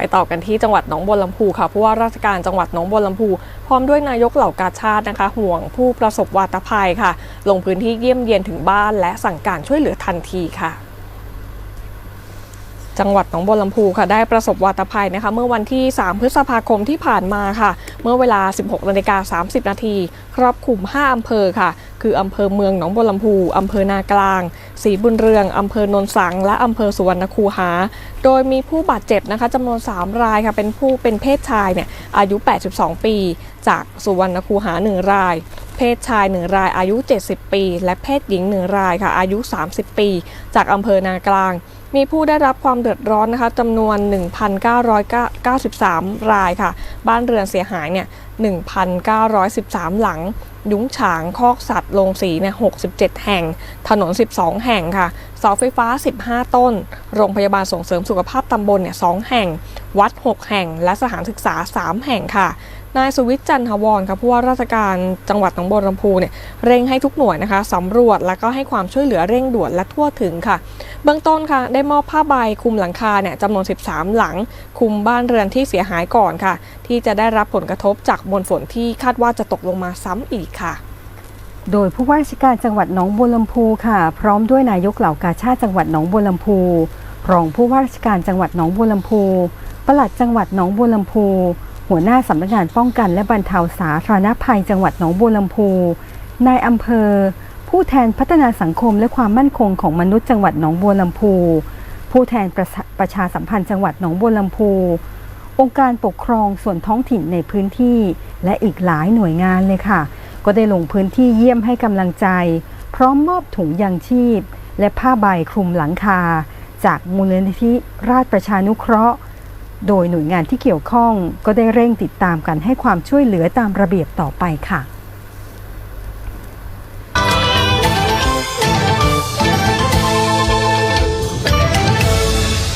ไปต่อกันที่จังหวัดหนองบัวลำพูค่ะผู้ว่าราชการจังหวัดหนองบัวลำพู พร้อมด้วยนายกเหล่ากาชาตินะคะ ห่วงผู้ประสบวาตภัยค่ะ ลงพื้นที่เยี่ยมเยียนถึงบ้านและสั่งการช่วยเหลือทันทีค่ะ จังหวัดหนองบัวลำพูค่ะได้ประสบวาตภัยนะคะเมื่อวันที่ 3 พฤษภาคมที่ผ่านมาค่ะ เมื่อเวลา 16นาฬิกา30 นาทีครอบคลุม 5 อำเภอค่ะ คืออำเภอเมืองหนองบัวลำพูอำเภอนากลางศรีบุญเรืองอำเภอโนนสัง และอำเภอสุวรรณคูหา โดยมีผู้บาดเจ็บนะคะจำนวน 3 รายค่ะเป็นผู้เป็นเพศชายเนี่ยอายุ 82 ปี จากสุวรรณคูหา 1 รายเพศชาย 1 รายอายุ 70 ปี และเพศหญิง 1 รายค่ะอายุ 30 ปี จากอำเภอนากลาง มีผู้ได้รับความเดือดร้อนนะคะจำนวน 1,993 รายค่ะ บ้านเรือนเสียหายเนี่ย 1,913 หลัง ยุ้งฉางคอกสัตว์โรงสีเนี่ย 67 แห่ง ถนน 12 แห่งค่ะ เสาไฟฟ้า 15 ต้น โรงพยาบาลส่งเสริมสุขภาพตำบลเนี่ย 2 แห่ง วัด 6 แห่ง และสถานศึกษา 3 แห่งค่ะนายสุวิทย์จันทวรค่ะผู้ว่าราชการจังหวัดหนองบัวลำพูเนี่ยเร่งให้ทุกหน่วยนะคะสำรวจแล้วก็ให้ความช่วยเหลือเร่งด่วนและทั่วถึงค่ะ เบื้องต้นค่ะได้มอบผ้าใบคลุมหลังคาเนี่ยจำนวน 13 หลังคลุมบ้านเรือนที่เสียหายก่อนค่ะ ที่จะได้รับผลกระทบจากมวลฝนที่คาดว่าจะตกลงมาซ้ำอีกค่ะโดยผู้ว่าราชการจังหวัดหนองบัวลำพูค่ะ พร้อมด้วยนายกเหล่ากาชาติจังหวัดหนองบัวลำพูรองผู้ว่าราชการจังหวัดหนองบัวลำพูปลัดจังหวัดหนองบัวลำพู หัวหน้าสำนักงานป้องกันและบรรเทาสาธารณภัยจังหวัดหนองบัวลำพูนายอำเภอ ผู้แทนพัฒนาสังคมและความมั่นคงของมนุษย์จังหวัดหนองบัวลำพู ผู้แทนประชาประชาสัมพันธ์จังหวัดหนองบัวลำพู องค์การปกครองส่วนท้องถิ่นในพื้นที่ และอีกหลายหน่วยงานเลยค่ะ ก็ได้ลงพื้นที่เยี่ยมให้กำลังใจ พร้อมมอบถุงยางชีพ และผ้าใบคลุมหลังคา จากมูลนิธิราชประชานุเคราะห์ โดยหน่วยงานที่เกี่ยวข้องก็ได้เร่งติดตามกันให้ความช่วยเหลือตามระเบียบต่อไปค่ะ